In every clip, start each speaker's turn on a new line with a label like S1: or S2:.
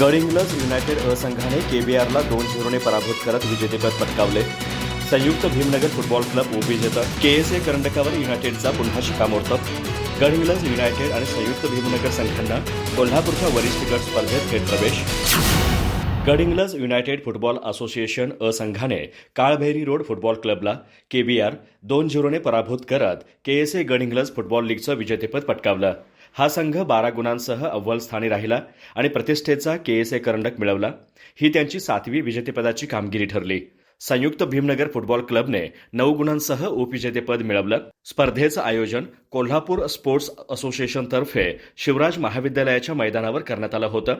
S1: Gadhinglaj United अ संघाने केबीआरला दोन झिरोने पराभूत करत विजेतेपद पटकावले. संयुक्त भीमनगर फुटबॉल क्लब ओबीजेचा के एस ए करंडकावर युनायटेडचा पुन्हा शिकामोर्तब गडिंग्लज युनायटेड आणि संयुक्त भीमनगर संघांना कोल्हापूरच्या वरिष्ठ गट स्पर्धेत थेट प्रवेश. गडिंग्लज युनायटेड फुटबॉल असोसिएशन अ संघाने काळभैरी रोड फुटबॉल क्लबला केबीआर दोन झिरोने पराभूत करत K S A Gadhinglaj football लीगचं विजेतेपद पटकावलं. हा संघ बारा गुणांसह अव्वल स्थानी राहिला आणि प्रतिष्ठेचा केएसए करंडक मिळवला. ही त्यांची सातवी विजेतेपदाची कामगिरी ठरली. संयुक्त भीमनगर फुटबॉल क्लबने नऊ गुणांसह उपविजेतेपद मिळवलं. स्पर्धेचं आयोजन कोल्हापूर स्पोर्ट्स असोसिएशनतर्फे शिवराज महाविद्यालयाच्या मैदानावर करण्यात आलं होतं.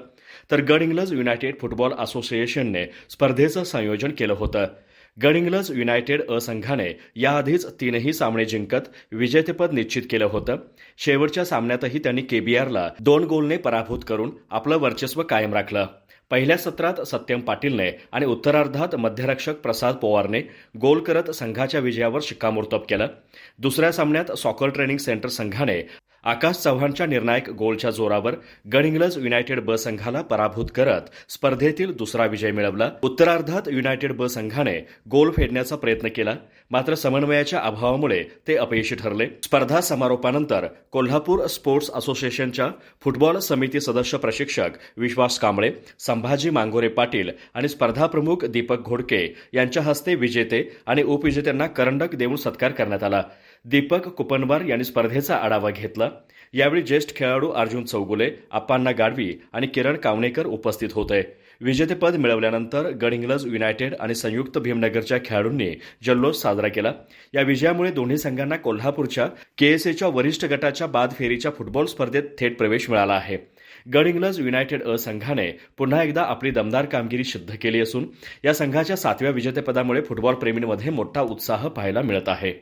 S1: तर गड इंग्लज युनायटेड फुटबॉल असोसिएशनने स्पर्धेचं संयोजन केलं होतं. गडिंग्लज युनायटेड अ संघाने याआधीच तीनही सामने जिंकत विजेतेपद निश्चित केलं होतं. शेवटच्या सामन्यातही त्यांनी केबीआरला दोन गोलने पराभूत करून आपलं वर्चस्व कायम राखलं. पहिल्या सत्रात सत्यम पाटीलने आणि उत्तरार्धात मध्यरक्षक प्रसाद पवारने गोल करत संघाच्या विजयावर शिक्कामोर्तब केलं. दुसऱ्या सामन्यात सॉकर ट्रेनिंग सेंटर संघाने आकाश चव्हाणच्या निर्णायक गोलच्या जोरावर गडिंग्लज युनायटेड ब संघाला पराभूत करत स्पर्धेतील दुसरा विजय मिळवला. उत्तरार्धात युनायटेड ब संघाने गोल फेडण्याचा प्रयत्न केला. मात्र समन्वयाच्या अभावामुळे ते अपयशी ठरले. स्पर्धा समारोपानंतर कोल्हापूर स्पोर्ट्स असोसिएशनच्या फुटबॉल समिती सदस्य प्रशिक्षक विश्वास कांबळे संभाजी मांगोरे पाटील आणि स्पर्धा प्रमुख दीपक घोडके यांच्या हस्ते विजेते आणि उपविजेत्यांना करंडक देऊन सत्कार करण्यात आला. दीपक कुपनवार यांनी स्पर्धेचा आढावा घेतला. यावेळी ज्येष्ठ खेळाडू अर्जुन चौगुले अप्पांना गाडवी आणि किरण कावणेकर उपस्थित होते. विजेतेपद मिळवल्यानंतर गडिंग्लज युनायटेड आणि संयुक्त भीमनगरच्या खेळाडूंनी जल्लोष साजरा केला. या विजयामुळे दोन्ही संघांना कोल्हापूरच्या केएसएच्या वरिष्ठ गटाच्या बाद फेरीच्या फुटबॉल स्पर्धेत थेट प्रवेश मिळाला आहे. गडिंग्लज युनायटेड अ संघाने पुन्हा एकदा आपली दमदार कामगिरी सिद्ध केली असून या संघाच्या सातव्या विजेतेपदामुळे फुटबॉल प्रेमींमध्ये मोठा उत्साह पाहायला मिळत आहे.